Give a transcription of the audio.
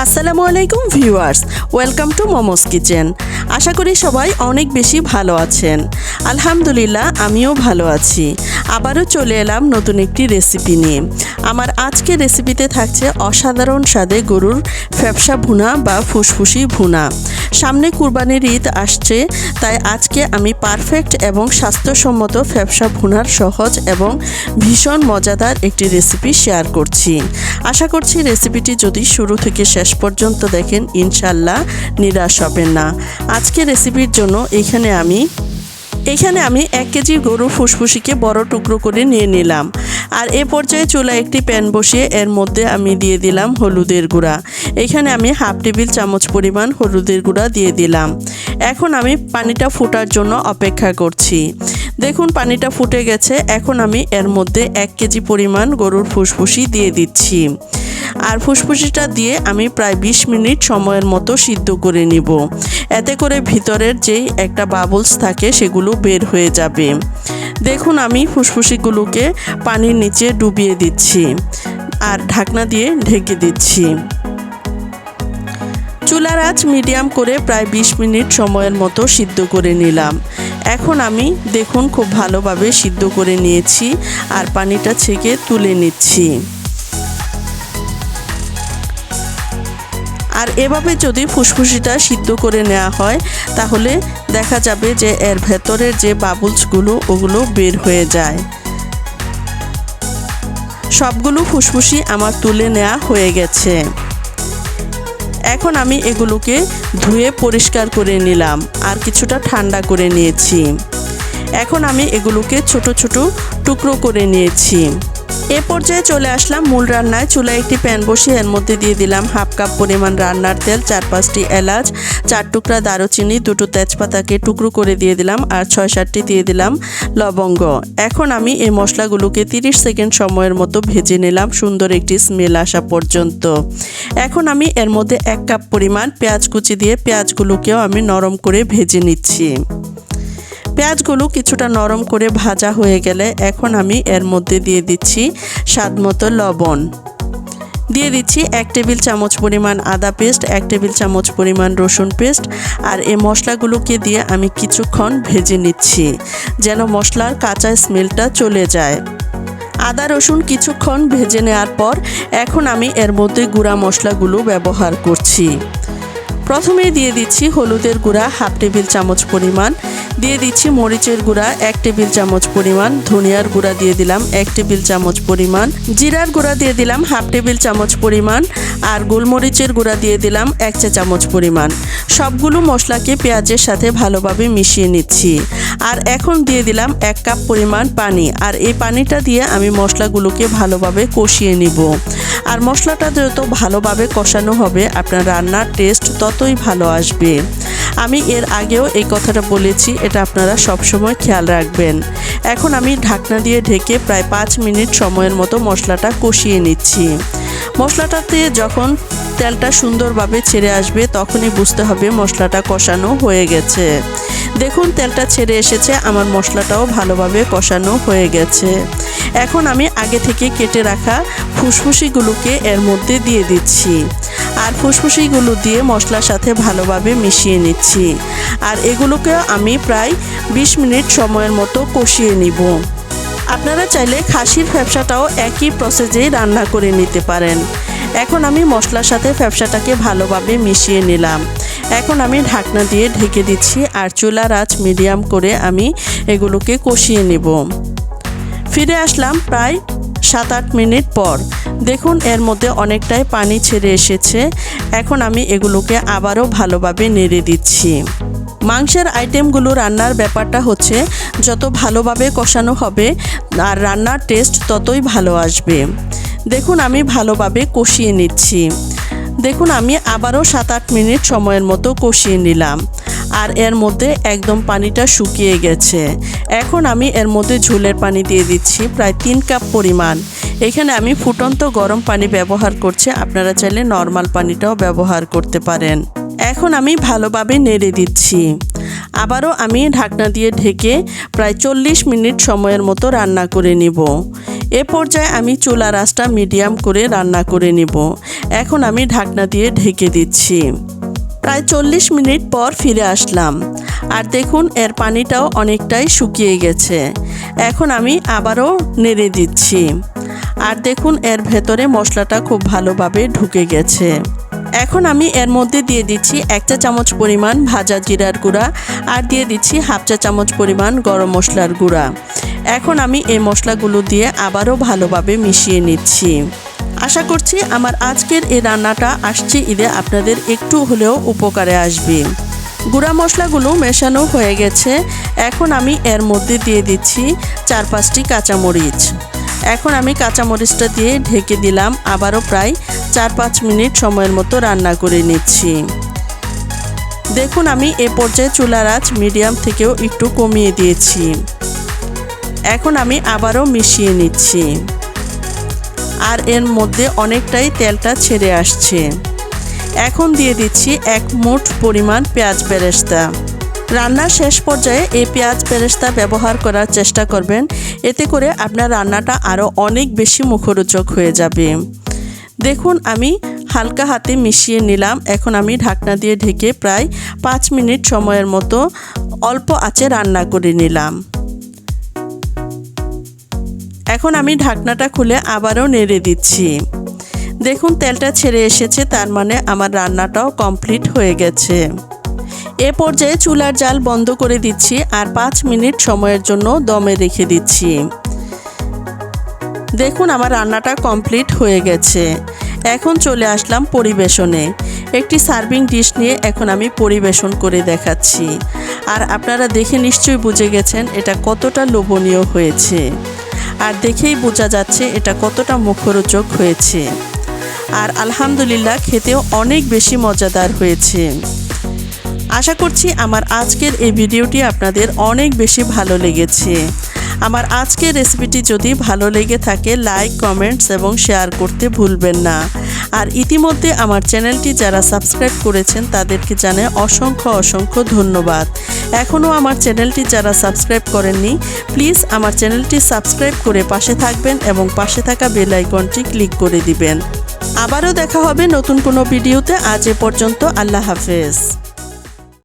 আসসালামু আলাইকুম viewers, welcome to momos kitchen. আশা করি সবাই অনেক বেশি ভালো আছেন। আলহামদুলিল্লাহ, আমিও ভালো আছি। আবারও চলে এলাম নতুন একটি রেসিপি নিয়ে। আমার আজকে রেসিপিতে থাকছে অসাধারণ স্বাদে গরুর ফ্যাপসা ভুনা বা ফুসফুসি ভুনা। সামনে কুরবানির ঈদ আসছে, তাই আজকে আমি পারফেক্ট এবং স্বাস্থ্যসম্মত ফ্যাপসা ভুনার সহজ এবং ভীষণ মজাদার একটি রেসিপি শেয়ার করছি। আশা করছি রেসিপিটি যদি শুরু থেকে শেষ পর্যন্ত দেখেন ইনশাল্লাহ নিরাশ হবেন না। আজকে রেসিপির জন্য এখানে আমি এখানে আমি এক কেজি গরুর ফুসফুসিকে বড় টুকরো করে নিয়ে নিলাম। আর এ পর্যায়ে চুলা একটি প্যান বসিয়ে এর মধ্যে আমি দিয়ে দিলাম হলুদের গুঁড়া। এখানে আমি হাফ টেবিল চামচ পরিমাণ হলুদের গুঁড়া দিয়ে দিলাম। এখন আমি পানিটা ফোটার জন্য অপেক্ষা করছি। দেখুন, পানিটা ফুটে গেছে। এখন আমি এর মধ্যে এক কেজি পরিমাণ গরুর ফুসফুসি দিয়ে দিচ্ছি। আর ফুসফুসিটা দিয়ে আমি প্রায় ২০ মিনিট সময়ের মতো সিদ্ধ করে নিব। এতে করে ভিতরের যেই একটা বাবলস থাকে সেগুলো বের হয়ে যাবে। দেখুন আমি ফুসফুসিগুলোকে পানির নিচে ডুবিয়ে দিচ্ছি আর ঢাকনা দিয়ে ঢেকে দিচ্ছি। চুলার আঁচ মিডিয়াম করে প্রায় ২০ মিনিট সময়ের মতো সিদ্ধ করে নিলাম। এখন আমি দেখুন খুব ভালোভাবে সিদ্ধ করে নিয়েছি আর পানিটা ছেঁকে তুলে নিচ্ছি। আর এভাবে যদি ফুসফুসিটা সিদ্ধ করে নেওয়া হয়, তাহলে দেখা যাবে যে এর ভেতরের যে বাবুলসগুলো, ওগুলো বের হয়ে যায়। সবগুলো ফুসফুসি আমার তুলে নেওয়া হয়ে গেছে। এখন আমি এগুলোকে ধুয়ে পরিষ্কার করে নিলাম আর কিছুটা ঠান্ডা করে নিয়েছি। এখন আমি এগুলোকে ছোট ছোট টুকরো করে নিয়েছি। এ পর্যায়ে চলে আসলাম মূল রান্নায়। চুলায় একটি প্যান বসিয়ে এর মধ্যে দিয়ে দিলাম হাফ কাপ পরিমাণ রান্নার তেল, চার পাঁচটি এলাচ, চার টুকরা দারুচিনি, দুটো তেজপাতাকে টুকরো করে দিয়ে দিলাম আর ছয় সাতটি দিয়ে দিলাম লবঙ্গ। এখন আমি এই মশলাগুলোকে 30 সেকেন্ড সময়ের মতো ভেজে নিলাম, সুন্দর একটি স্মেল আসা পর্যন্ত। এখন আমি এর মধ্যে এক কাপ পরিমাণ পেঁয়াজ কুচি দিয়ে পেঁয়াজগুলোকেও আমি নরম করে ভেজে নিচ্ছি। পেঁয়াজগুলো কিছুটা নরম করে ভাজা হয়ে গেলে এখন আমি এর মধ্যে দিয়ে দিচ্ছি স্বাদ মতো লবণ। দিয়ে দিচ্ছি এক টেবিল চামচ পরিমাণ আদা পেস্ট, এক টেবিল চামচ পরিমাণ রসুন পেস্ট আর এই মশলাগুলোকে দিয়ে আমি কিছুক্ষণ ভেজে নিচ্ছি যেন মশলার কাঁচা স্মেলটা চলে যায়। আদা, রসুন কিছুক্ষণ ভেজে নেওয়ার পর এখন আমি এর মধ্যে গুঁড়া মশলাগুলো ব্যবহার করছি। প্রথমেই দিয়ে দিচ্ছি হলুদের গুঁড়া, হাফ টেবিল চামচ পরিমাণ দিয়ে দিচ্ছি মরিচের গুঁড়া, এক টেবিল চামচ পরিমাণ, ধনিয়ার গুঁড়া দিয়ে দিলাম, এক টেবিল চামচ পরিমাণ, জিরার গুঁড়া দিয়ে দিলাম হাফ টেবিল চামচ পরিমাণ, আর গোলমরিচের গুঁড়া দিয়ে দিলাম এক চা চামচ পরিমাণ। সবগুলো মশলাকে পেঁয়াজের সাথে ভালোভাবে মিশিয়ে নিচ্ছি। আর এখন দিয়ে দিলাম এক কাপ পরিমাণ পানি, আর এই পানিটা দিয়ে আমি মশলাগুলোকে ভালোভাবে কষিয়ে নিব। আর মশলাটা যত ভালোভাবে কষানো হবে, আপনার রান্নার টেস্ট ততই ভালো আসবে। আমি এর আগেও এই কথাটা বলেছি, এটা আপনারা সবসময় খেয়াল রাখবেন। এখন আমি ঢাকনা দিয়ে ঢেকে প্রায় পাঁচ মিনিট সময়ের মতো মশলাটা কষিয়ে নিচ্ছি। মশলাটাতে যখন তেলটা সুন্দরভাবে ছেড়ে আসবে, তখনই বুঝতে হবে মশলাটা কষানো হয়ে গেছে। দেখুন, তেলটা ছেড়ে এসেছে, আমার মশলাটাও ভালোভাবে কষানো হয়ে গেছে। এখন আমি আগে থেকে কেটে রাখা ফুসফুসিগুলোকে এর মধ্যে দিয়ে দিচ্ছি। আর ফুসফুসিগুলো দিয়ে মশলার সাথে ভালোভাবে মিশিয়ে নিচ্ছি। আর এগুলোকেও আমি প্রায় ২০ মিনিট সময়ের মতো কষিয়ে নিব। আপনারা চাইলে খাসির ফ্যাপসাটাও একই প্রসেসেই রান্না করে নিতে পারেন। এখন আমি মশলার সাথে ফ্যাপসাটাকে ভালোভাবে মিশিয়ে নিলাম। এখন আমি ঢাকনা দিয়ে ঢেকে দিচ্ছি আর চুলার আঁচ মিডিয়াম করে আমি এগুলোকে কষিয়ে নেব। ফিরে আসলাম প্রায় সাত আট মিনিট পর। দেখুন, এর মধ্যে অনেকটাই পানি ছেড়ে এসেছে। এখন আমি এগুলোকে আবারও ভালোভাবে নেড়ে দিচ্ছি। মাংসের আইটেমগুলো রান্নার ব্যাপারটা হচ্ছে, যত ভালোভাবে কষানো হবে আর রান্নার টেস্ট ততই ভালো আসবে। দেখুন, আমি ভালোভাবে কষিয়ে নিচ্ছি। দেখুন, আমি আবারও সাত আট মিনিট সময়ের মতো কষিয়ে নিলাম। আর এর মধ্যে একদম পানিটা শুকিয়ে গেছে। এখন আমি এর মধ্যে ঝোলের পানি দিয়ে দিচ্ছি, প্রায় তিন কাপ পরিমাণ। এখানে আমি ফুটন্ত গরম পানি ব্যবহার করছি, আপনারা চাইলে নর্মাল পানিটাও ব্যবহার করতে পারেন। এখন আমি ভালোভাবে নেড়ে দিচ্ছি। আবারও আমি ঢাকনা দিয়ে ঢেকে প্রায় চল্লিশ মিনিট সময়ের মতো রান্না করে নিব। এ পর্যায়ে আমি চুলার আঁচটা মিডিয়াম করে রান্না করে নিব। এখন আমি ঢাকনা দিয়ে ঢেকে দিচ্ছি। প্রায় চল্লিশ মিনিট পর ফিরে আসলাম। আর দেখুন, এর পানিটাও অনেকটাই শুকিয়ে গেছে। এখন আমি আবারও নেড়ে দিচ্ছি। আর দেখুন, এর ভেতরে মশলাটা খুব ভালোভাবে ঢুকে গেছে। এখন আমি এর মধ্যে দিয়ে দিচ্ছি এক চা চামচ পরিমাণ ভাজা জিরার গুঁড়া আর দিয়ে দিচ্ছি হাফ চা চামচ পরিমাণ গরম মশলার গুঁড়া। এখন আমি এই মশলাগুলো দিয়ে আবারও ভালোভাবে মিশিয়ে নিচ্ছি। আশা করছি আমার আজকের এই রান্নাটা আসছে ঈদে আপনাদের একটু হলেও উপকারে আসবে। গুঁড়া মশলাগুলো মেশানো হয়ে গেছে। এখন আমি এর মধ্যে দিয়ে দিচ্ছি চার পাঁচটি কাঁচামরিচ। এখন আমি কাঁচামরিচটা দিয়ে ঢেকে দিলাম। আবারও প্রায় চার পাঁচ মিনিট সময়ের মতো রান্না করে নিচ্ছি। দেখুন, আমি এ পর্যায়ে চুলার আঁচ মিডিয়াম থেকেও একটু কমিয়ে দিয়েছি। এখন আমি আবারও মিশিয়ে নিচ্ছি। আর এর মধ্যে অনেকটাই তেলটা ছেড়ে আসছে। এখন দিয়ে দিচ্ছি এক মুঠ পরিমাণ পেঁয়াজ বেরেস্তা। রান্নার শেষ পর্যায়ে এই পেঁয়াজ বেরেস্তা ব্যবহার করার চেষ্টা করবেন। এতে করে আপনার রান্নাটা আরও অনেক বেশি মুখরোচক হয়ে যাবে। দেখুন, আমি হালকা হাতে মিশিয়ে নিলাম। এখন আমি ঢাকনা দিয়ে ঢেকে প্রায় পাঁচ মিনিট সময়ের মতো অল্প আঁচে রান্না করে নিলাম। এখন আমি ঢাকনাটা খুলে আবারও নেড়ে দিচ্ছি। দেখুন, তেলটা ছেড়ে এসেছে, তার মানে আমার রান্নাটাও কমপ্লিট হয়ে গেছে। এ পর্যায়ে চুলার জাল বন্ধ করে দিচ্ছি আর পাঁচ মিনিট সময়ের জন্য দমে রেখে দিচ্ছি। দেখুন, আমার রান্নাটা কমপ্লিট হয়ে গেছে। এখন চলে আসলাম পরিবেশনে। একটি সার্ভিং ডিশ নিয়ে এখন আমি পরিবেশন করে দেখাচ্ছি। আর আপনারা দেখে নিশ্চয়ই বুঝে গেছেন এটা কতটা লোভনীয় হয়েছে। আর দেখেই বোঝা যাচ্ছে এটা কতটা মুখরোচক হয়েছে। আর আলহামদুলিল্লাহ খেতেও অনেক বেশি মজাদার হয়েছে। আশা করছি আমার আজকের এই ভিডিওটি আপনাদের অনেক বেশি ভালো লেগেছে। আমার আজকের রেসিপিটি যদি ভালো লেগে থাকে লাইক কমেন্টস এবং শেয়ার করতে ভুলবেন না। আর ইতিমধ্যে আমার চ্যানেলটি যারা সাবস্ক্রাইব করেছেন, তাদেরকে জানাই অসংখ্য অসংখ্য ধন্যবাদ। এখনও আমার চ্যানেলটি যারা সাবস্ক্রাইব করেননি প্লিজ আমার চ্যানেলটি সাবস্ক্রাইব করে পাশে থাকবেন এবং পাশে থাকা বেল আইকনটি ক্লিক করে দিবেন। আবারও দেখা হবে নতুন কোনো ভিডিওতে আজ এ পর্যন্ত আল্লাহ হাফেজ।